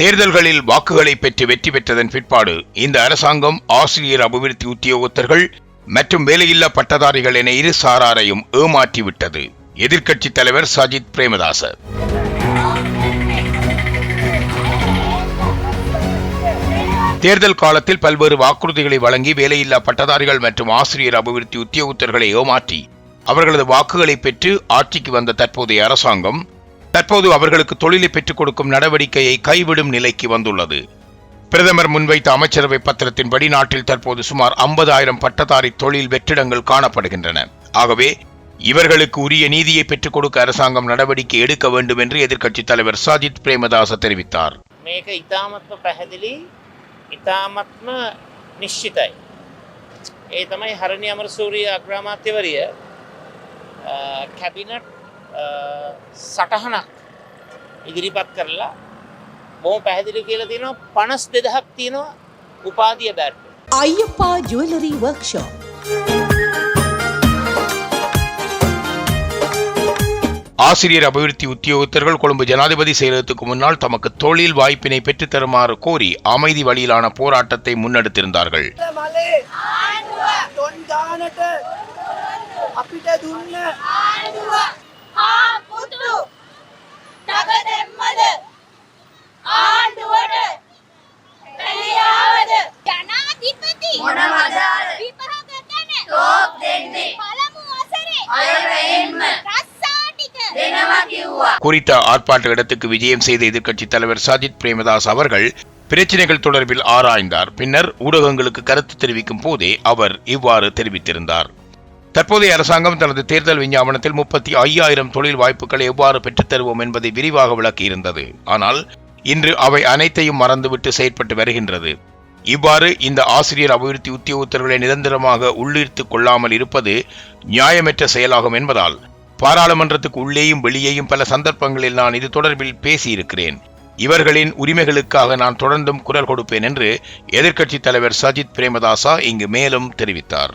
தேர்தல்களில் வாக்குகளை பெற்று வெற்றி பெற்றதன் பிற்பாடு இந்த அரசாங்கம் ஆசிரியர் அபிவிருத்தி உத்தியோகத்தர்கள் மற்றும் வேலையில்லா பட்டதாரிகள் என இரு சாராரையும் ஏமாற்றிவிட்டது. எதிர்க்கட்சித் தலைவர் சஜித் பிரேமதாச தேர்தல் காலத்தில் பல்வேறு வாக்குறுதிகளை வழங்கி வேலையில்லா பட்டதாரிகள் மற்றும் ஆசிரியர் அபிவிருத்தி உத்தியோகத்தர்களை ஏமாற்றி அவர்களது வாக்குகளை பெற்று ஆட்சிக்கு வந்த தற்போதைய அரசாங்கம் தற்போது அவர்களுக்கு தொழிலை பெற்றுக் கொடுக்கும் நடவடிக்கையை கைவிடும் நிலைக்கு வந்துள்ளது பிரதமர் முன்வைத்த அமைச்சரவை பத்திரத்தின்படி நாட்டில் தற்போது சுமார் 50000 பட்டதாரி தொழில் வெற்றிடங்கள் காணப்படுகின்றன ஆகவே இவர்களுக்கு உரிய நீதியை பெற்றுக் கொடுக்க அரசாங்கம் நடவடிக்கை எடுக்க வேண்டும் என்று எதிர்க்கட்சித் தலைவர் சாஜித் பிரேமதாச தெரிவித்தார் මේක ඉතාමත්ම පැහැදිලි ඉතාමත්ම නිශ්චිතයි. ඒ තමයි හරණි අමරසූරිය අග්‍රාමාත්‍යවරිය අ, කැබිනට් අ, සටහනක් ඉදිරිපත් කරලා බොහොම පැහැදිලි කියලා තියෙනවා පනස් දෙදහක් තියෙනවා උපාදිය bat. Ayyappa jewellery work shop ஆசிரியர் அபிவிருத்தி உத்தியோகத்தர்கள் கொழும்பு ஜனாதிபதி செயலகத்துக்கு முன்னால் தமக்கு தொழில் வாய்ப்பினை பெற்றுத் தருமாறு கோரி அமைதி வழியிலான போராட்டத்தை முன்னெடுத்திருந்தார்கள் මලේ ටොන් ගානට අපිට දුන්න குறித்த ஆர்ப்பாட்ட இடத்துக்கு விஜயம் செய்த எதிர்கட்சி தலைவர் சாஜித் பிரேமதாஸ் அவர்கள் பிரச்சினைகள் தொடர்பில் ஆராய்ந்தார். பின்னர் ஊடகங்களுக்கு கருத்து தெரிவிக்கும் போதே அவர் இவ்வாறு தெரிவித்திருந்தார். தற்போதைய அரசாங்கம் தனது தேர்தல் விஞ்ஞாபனத்தில் முப்பத்தி ஐயாயிரம் தொழில் வாய்ப்புகளை எவ்வாறு பெற்றுத்தருவோம் என்பதை விரிவாக விளக்கியிருந்தது. ஆனால் இன்று அவை அனைத்தையும் மறந்துவிட்டு செயற்பட்டு வருகின்றது. இவ்வாறு இந்த ஆசிரியர் அபிவிருத்தி உத்தியோகத்தர்களை நிரந்தரமாக உள்ளீர்த்து கொள்ளாமல் இருப்பது நியாயமற்ற செயலாகும் என்பதால் பாராளுமன்றத்துக்கு உள்ளேயும் வெளியேயும் பல சந்தர்ப்பங்களில் நான் இது தொடர்பில் பேசியிருக்கிறேன். இவர்களின் உரிமைகளுக்காக நான் தொடர்ந்தும் குரல் கொடுப்பேன் என்று எதிர்க்கட்சித் தலைவர் சஜித் பிரேமதாசா இங்கு மேலும் தெரிவித்தார்.